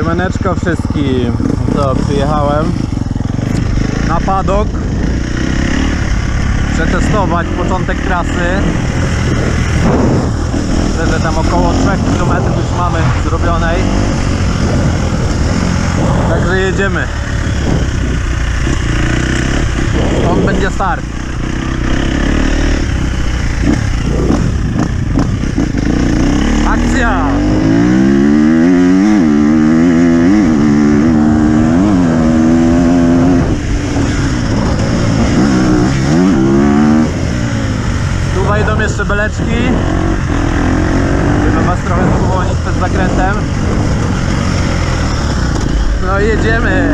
Siemaneczko wszystkim. To przyjechałem na padok przetestować początek trasy. Myślę, że tam około 3 km już mamy zrobionej. Także jedziemy. Stąd będzie start. Akcja! Tu beleczki. Żeby was trochę spowolnić przed zakrętem. No jedziemy.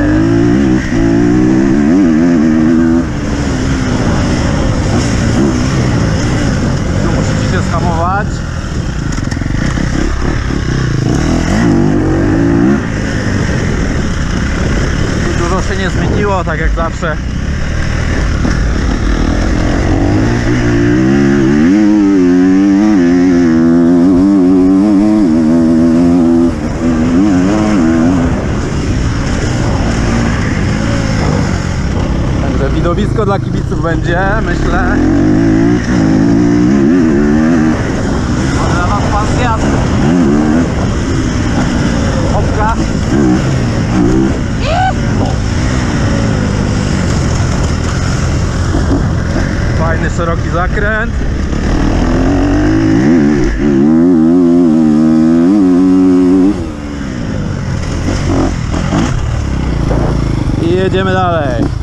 Tu musicie się schamować. Tu dużo się nie zmieniło, tak jak zawsze. Widowisko dla kibiców będzie, myślę. Fajny, szeroki zakręt. Jedziemy dalej.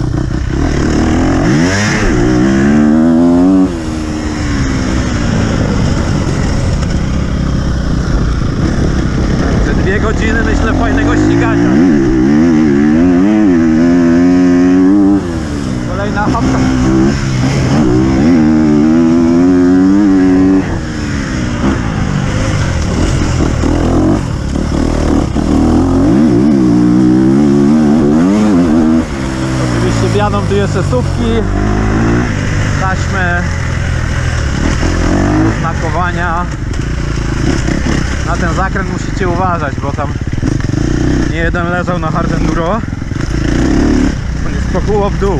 Te dwie godziny myślę fajnego ścigania. Kolejna hopka. Oczywiście wjadą tu jeszcze sówki, taśmy, znakowania. Na ten zakręt musicie uważać, bo tam nie jeden leżał na hard enduro. Pokuło w dół.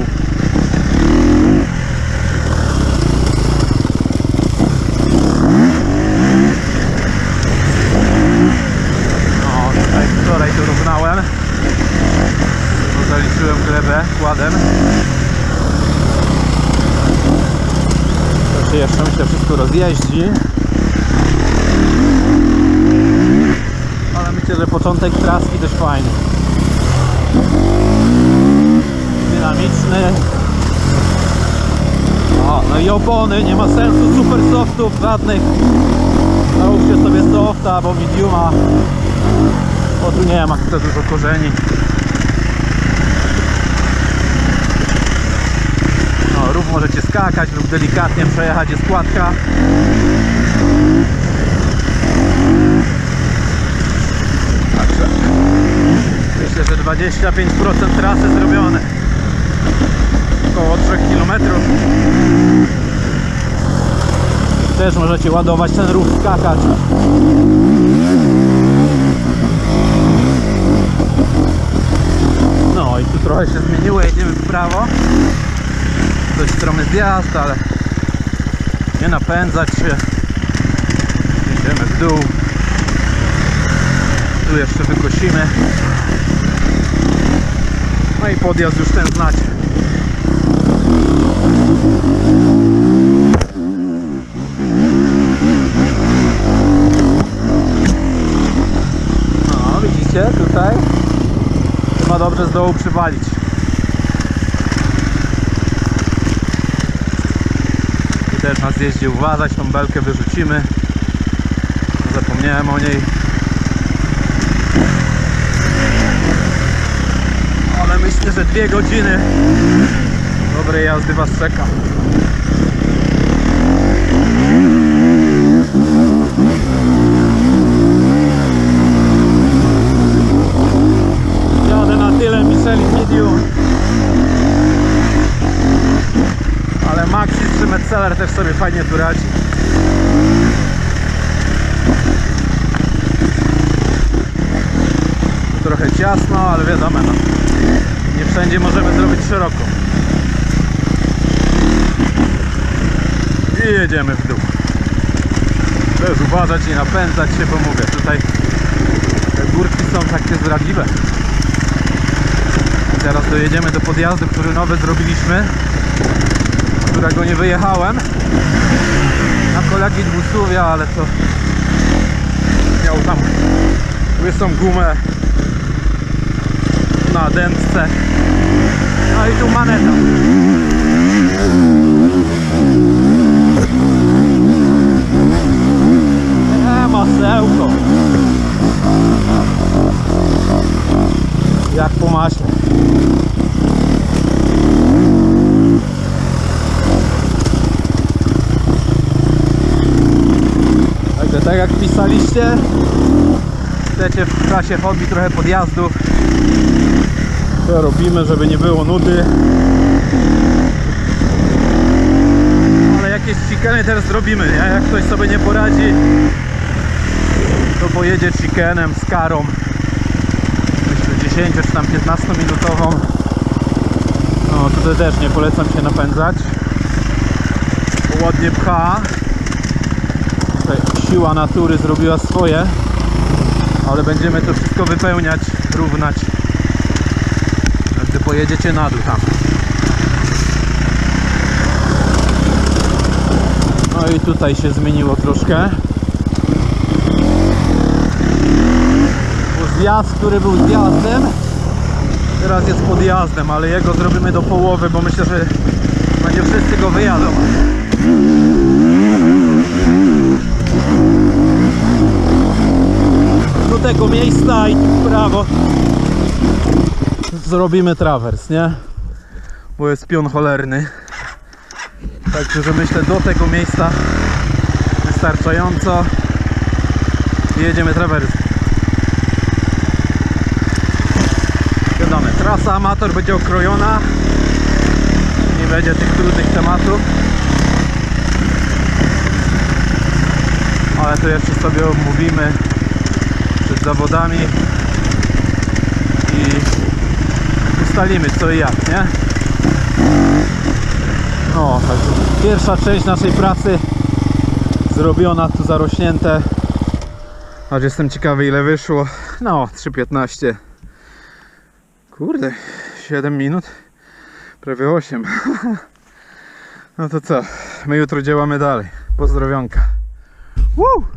O, tutaj wczoraj tu równałem. Bo Zaliczyłem glebę kładem. Jeszcze mi się wszystko rozjeździ. Że początek traski też fajny. Dynamiczny. O, no i opony, nie ma sensu super softów żadnych. Załóżcie sobie softa albo mediuma. Bo tu nie ma za dużo korzeni. No, rów możecie skakać lub delikatnie przejechać, jest kładka. Także myślę, że 25% trasy zrobione. Około 3 km. Też możecie ładować ten rów, skakać. No i tu trochę się zmieniło, jedziemy w prawo. Dość stromy zjazd, ale nie napędzać się. Jedziemy w dół. Tu jeszcze wykosimy. No i podjazd już ten znacie. No widzicie tutaj? Chyba dobrze z dołu przywalić. I też na zjeździe uważać, tą belkę wyrzucimy. Zapomniałem o niej. Ale myślę, że dwie godziny dobrej jazdy Was czeka. Jadę na tyle Michelin Medium. Ale Maxi 3 Metzeler też sobie fajnie tu radzi. trochę ciasno, ale wiadomo, no, nie wszędzie możemy zrobić szeroko. I jedziemy w dół. Też uważać i napędzać się, bo mówię, tutaj te górki są takie zdradliwe. Teraz dojedziemy do podjazdu, który nowy zrobiliśmy, którego nie wyjechałem. Na kolegi dwusłowia, ale to miał tam łysą gumę na dętce. No i tu maneta. E, masełko. Jak po maśle. Tak jak pisaliście, chcecie w czasie hobby trochę podjazdów, to robimy, żeby nie było nudy. Ale jakieś chickeny też zrobimy, nie? Jak ktoś sobie nie poradzi, to pojedzie chickenem z karą. Myślę 10 czy tam 15 minutową. No tutaj też nie polecam się napędzać. Bo ładnie pcha. Tutaj siła natury zrobiła swoje. Ale będziemy to wszystko wypełniać, równać. Gdy pojedziecie na dół tam. No i tutaj się zmieniło troszkę. Bo zjazd, który był zjazdem, teraz jest podjazdem, ale jego zrobimy do połowy, bo myślę, że będzie wszyscy go wyjadą. Do tego miejsca i w prawo zrobimy trawers, nie? Bo jest pion cholerny. Także, że myślę do tego miejsca wystarczająco jedziemy trawers. Wiadomo, trasa amator będzie okrojona. Nie będzie tych trudnych tematów. Ale to jeszcze sobie omówimy przed zawodami i ustalimy co i jak, nie? No, także pierwsza część naszej pracy zrobiona, tu zarośnięte. Aż jestem ciekawy ile wyszło. No, 3.15. Kurde, 7 minut. Prawie 8. No to co? My jutro działamy dalej. Pozdrowionka. Woo!